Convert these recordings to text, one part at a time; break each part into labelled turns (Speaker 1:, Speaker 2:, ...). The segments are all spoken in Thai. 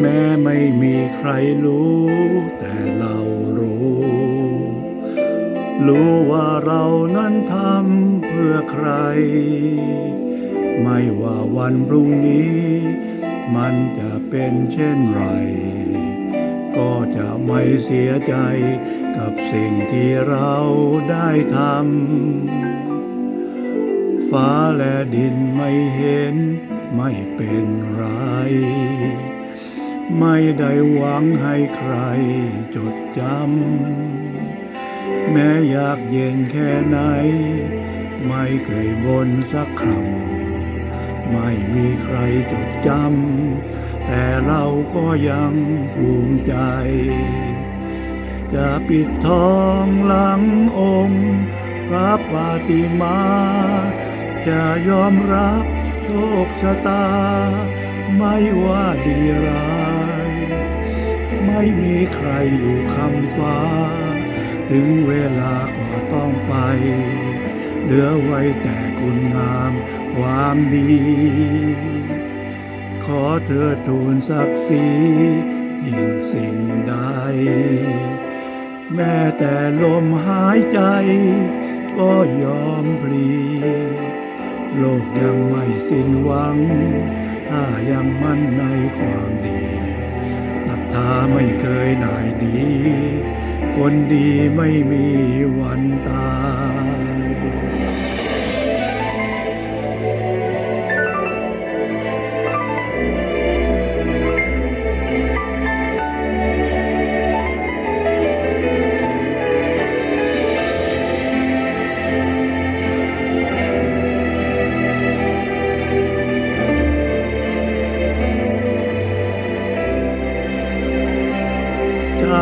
Speaker 1: แม้ไม่มีใครรู้ แต่เรารู้ รู้ว่าเรานั้นทำเพื่อใคร ไม่ว่าวันพรุ่งนี้ มันจะเป็นเช่นไร ก็จะไม่เสียใจกับสิ่งที่เราได้ทำ ฟ้าและดินไม่เห็นไม่เป็นไร ไม่ได้หวังให้ใครจดจำ แม้อยากเย็นแค่ไหน ไม่เคยบนสักคำ ไม่มีใครจดจำ แต่เราก็ยังภูมิใจ จะปิดทองหลังองค์พระปาติมา จะยอมรับโชคชะตา ไม่ว่าดีร้าย ไม่มีใครอยู่คำฟ้า ถึงเวลาก็ต้องไป เหลือไว้แต่คุณงามความดี ขอเธอทูลศักดิ์ศรียิ่งสิ่งใด แม้แต่ลมหายใจ ก็ยอมพลี โลกยังไม่สิ้นหวัง ถ้ายังมั่นในความดีศรัทธาไม่เคยหน่ายหนีคนดีไม่มีวันตาย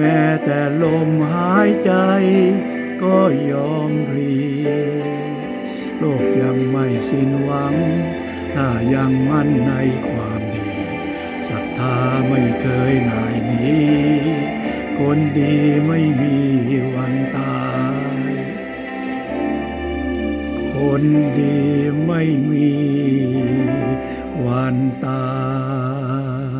Speaker 1: แม้แต่ลมหายใจก็ยอมพลีโลกยังไม่สิ้นหวัง ถ้ายังมั่นในความดีศรัทธาไม่เคยหน่ายหนีคนดีไม่มีวันตาย คนดีไม่มีวันตาย